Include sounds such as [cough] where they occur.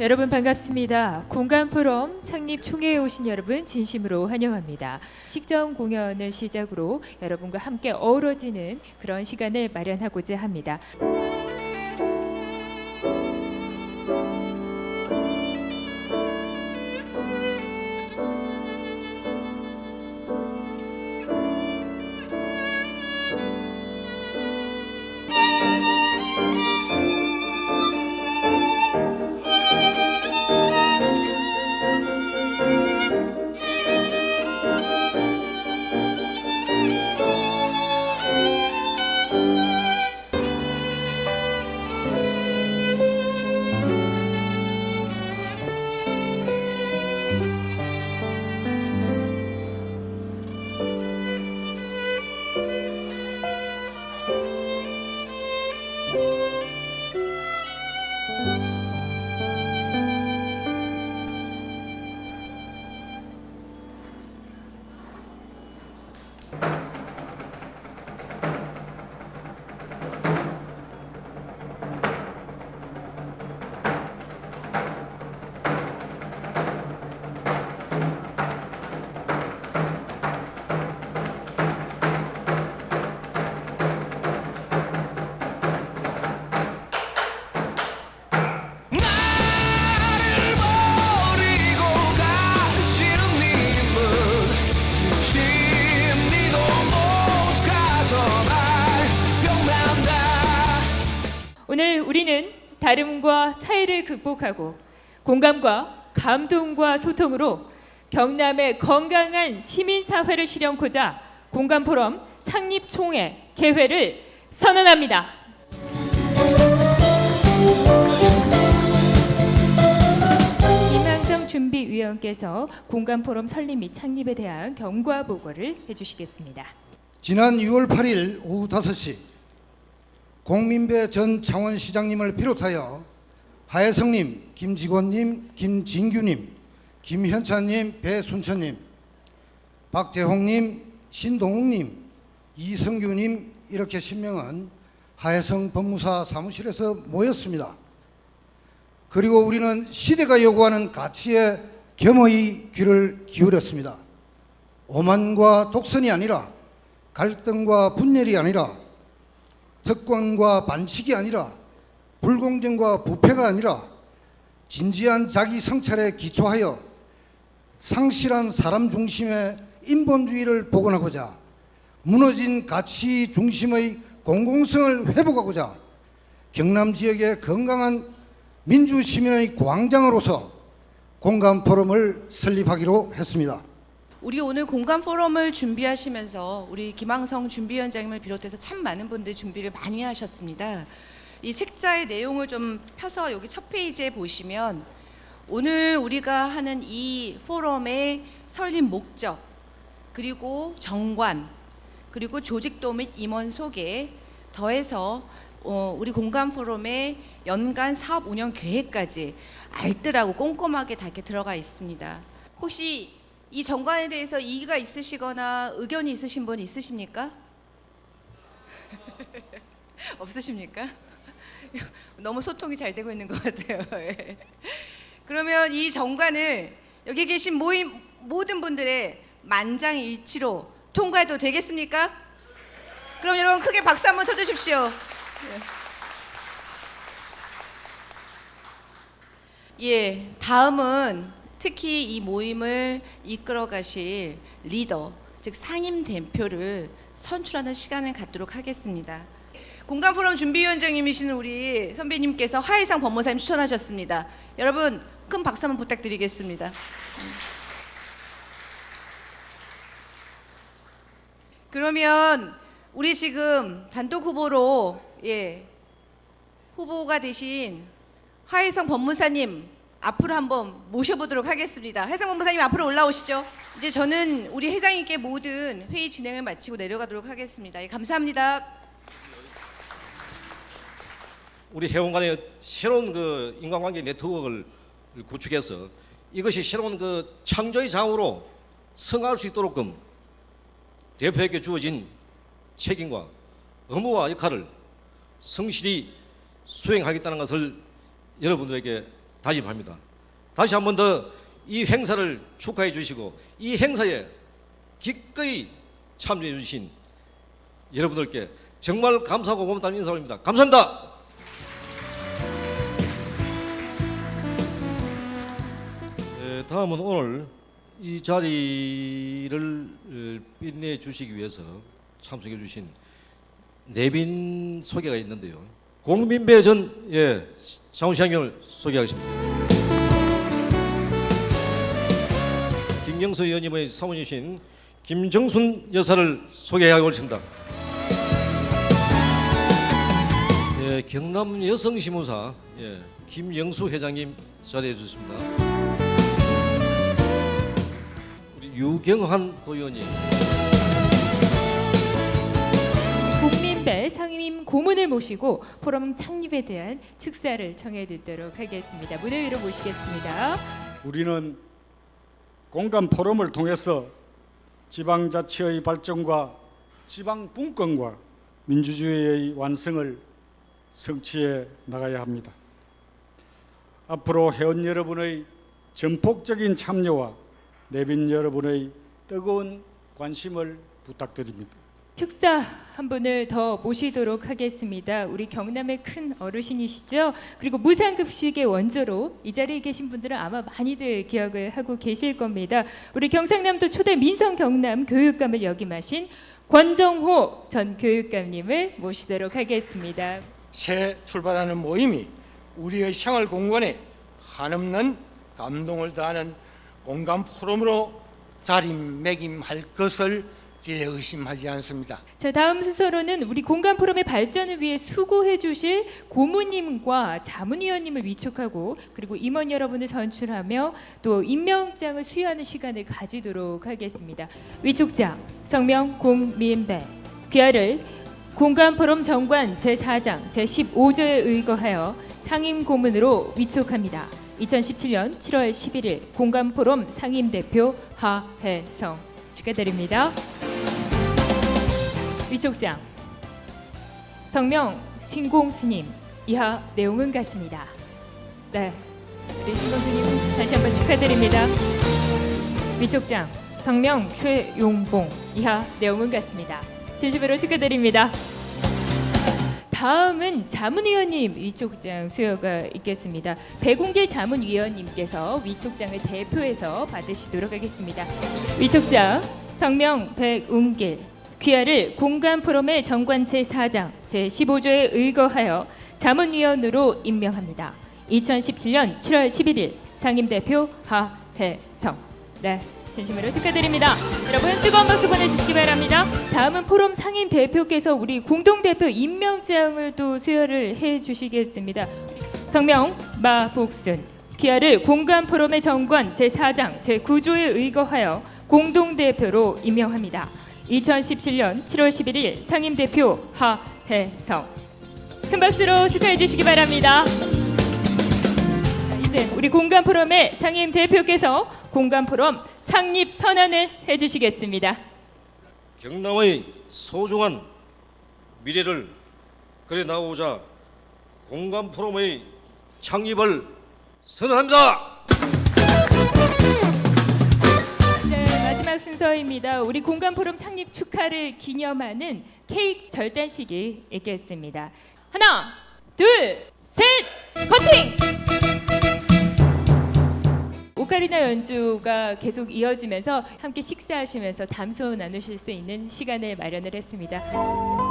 여러분 반갑습니다. 공간 포럼 창립 총회에 오신 여러분 진심으로 환영합니다. 식전 공연을 시작으로 여러분과 함께 어우러지는 그런 시간을 마련하고자 합니다. 다름과 차이를 극복하고 공감과 감동과 소통으로 경남의 건강한 시민 사회를 실현코자 공감 포럼 창립 총회 개회를 선언합니다. 김항정 준비위원께서 공감 포럼 설립 및 창립에 대한 경과 보고를 해주시겠습니다. 지난 6월 8일 오후 5시 공민배 전 창원시장님을 비롯하여 하혜성님, 김직원님, 김진규님, 김현찬님, 배순천님, 박재홍님, 신동욱님, 이성규님 이렇게 10명은 하혜성 법무사 사무실에서 모였습니다. 그리고 우리는 시대가 요구하는 가치에 겸허히 귀를 기울였습니다. 오만과 독선이 아니라 갈등과 분열이 아니라 특권과 반칙이 아니라 불공정과 부패가 아니라 진지한 자기 성찰에 기초하여 상실한 사람 중심의 인본주의를 복원하고자 무너진 가치 중심의 공공성을 회복하고자 경남 지역의 건강한 민주 시민의 광장으로서 공감 포럼을 설립하기로 했습니다. 우리 오늘 공간 포럼을 준비하시면서 우리 김항성 준비위원장님을 비롯해서 참 많은 분들이 준비를 많이 하셨습니다. 이 책자의 내용을 좀 펴서 여기 첫 페이지에 보시면 오늘 우리가 하는 이 포럼의 설립 목적 그리고 정관 그리고 조직도 및 임원 소개 더해서 어, 우리 공간 포럼의 연간 사업 운영 계획까지 알뜰하고 꼼꼼하게 다 이렇게 들어가 있습니다. 혹시 이 정관에 대해서 이의가 있으시거나 의견이 있으신 분 있으십니까? [laughs] 없으십니까? [laughs] 너무 소통이 잘 되고 있는 것 같아요. [laughs] 예. 그러면 이 정관을 여기 계신 모임 모든 분들의 만장일치로 통과해도 되겠습니까? 그럼 여러분 크게 박수 한번 쳐주십시오. 예. 예, 다음은 특히 이 모임을 이끌어 가실 리더, 즉 상임 대표를 선출하는 시간을 갖도록 하겠습니다. 공간 포럼 준비위원장님이신 우리 선배님께서 화해상 법무사님 추천하셨습니다. 여러분 큰 박수 한번 부탁드리겠습니다. 그러면 우리 지금 단독 후보로 예 후보가 되신 화해성 법무사님 앞으로 한번 모셔보도록 하겠습니다. 화해성 법무사님 앞으로 올라오시죠. 이제 저는 우리 회장님께 모든 회의 진행을 마치고 내려가도록 하겠습니다. 예, 감사합니다. 우리 회원 간의 새로운 그 인간관계 네트워크를 구축해서 이것이 새로운 그 창조의 장으로 성할 수 있도록끔 대표에게 주어진 책임과 의무와 역할을 성실히 수행하겠다는 것을 여러분들에게 다짐합니다. 다시 한 번 더 이 행사를 축하해 주시고 이 행사에 기꺼이 참여해 주신 여러분들께 정말 감사하고 고맙다는 인사 올립니다. 감사합니다. 에, 다음은 오늘 이 자리를 어, 빛내 주시기 위해서 참석해 주신 내빈 소개가 있는데요. 공민배 전 예, 사무시장님을 소개하겠습니다. 김경수 의원님의 사모님이신 김정순 여사를 소개하고 있습니다. 예, 경남 여성시무사 예, 김영수 회장님 자리해 주셨습니다. 우리 유경환 도의원님, 국민배 상 임 고문을 모시고 포럼 창립에 대한 축사를 청해 듣도록 하겠습니다. 무대 위로 모시겠습니다. 우리는 공간 포럼을 통해서 지방자치의 발전과 지방 분권과 민주주의의 완성을 성취해 나가야 합니다. 앞으로 회원 여러분의 전폭적인 참여와 내빈 여러분의 뜨거운 관심을 부탁드립니다. 축사 한 분을 더 모시도록 하겠습니다. 우리 경남의 큰 어르신이시죠. 그리고 무상급식의 원조로 이 자리에 계신 분들은 아마 많이들 기억을 하고 계실 겁니다. 우리 경상남도 초대 민성 경남 교육감을 역임하신 권정호 전 교육감님을 모시도록 하겠습니다. 새 출발하는 모임이 우리의 생활 공간에 한없는 감동을 더하는 공간 포럼으로 자리매김할 것을 기대 의심하지 않습니다. 자 다음 순서로는 우리 공간 포럼의 발전을 위해 수고해 주실 고문님과 자문위원님을 위촉하고 그리고 임원 여러분을 선출하며 또 임명장을 수여하는 시간을 가지도록 하겠습니다. 위촉장 성명 공민배 귀하를 공간 포럼 정관 제4장 제15조에 의거하여 상임 고문으로 위촉합니다. 2017년 7월 11일 공간 포럼 상임 대표 하혜성 축하드립니다. 위촉장 성명 신공 스님 이하 내용은 같습니다. 네, 우리 신공 스님 다시 한번 축하드립니다. 위촉장 성명 최용봉 이하 내용은 같습니다. 진심으로 축하드립니다. 다음은 자문위원님 위촉장 수여가 있겠습니다. 배공길 자문위원님께서 위촉장을 대표해서 받으시도록 하겠습니다. 위촉장 성명 백운길 귀하를 공간 포럼의 정관체 4장 제15조에 의거하여 자문위원으로 임명합니다. 2017년 7월 11일 상임 대표 하혜성. 네, 진심으로 축하드립니다. 여러분 뜨거운 박수 보내주시기 바랍니다. 다음은 포럼 상임 대표께서 우리 공동 대표 임명장을 또 수여를 해주시겠습니다. 성명 마복순. 귀하를 공간 포럼의 정관 제4장 제9조에 의거하여 공동 대표로 임명합니다. 2017년 7월 11일 상임 대표 하혜성. 큰 박수로 축하해 주시기 바랍니다. 자, 이제 우리 공간 포럼의 상임 대표께서 공간 포럼 창립 선언을 해주시겠습니다. 경남의 소중한 미래를 그려 나오자 공간 포럼의 창립을 선언합니다. 순서입니다. 우리 공간 포럼 창립 축하를 기념하는 케이크 절단식이 있겠습니다. 하나, 둘, 셋, 커팅! 오카리나 연주가 계속 이어지면서 함께 식사하시면서 담소 나누실 수 있는 시간을 마련을 했습니다.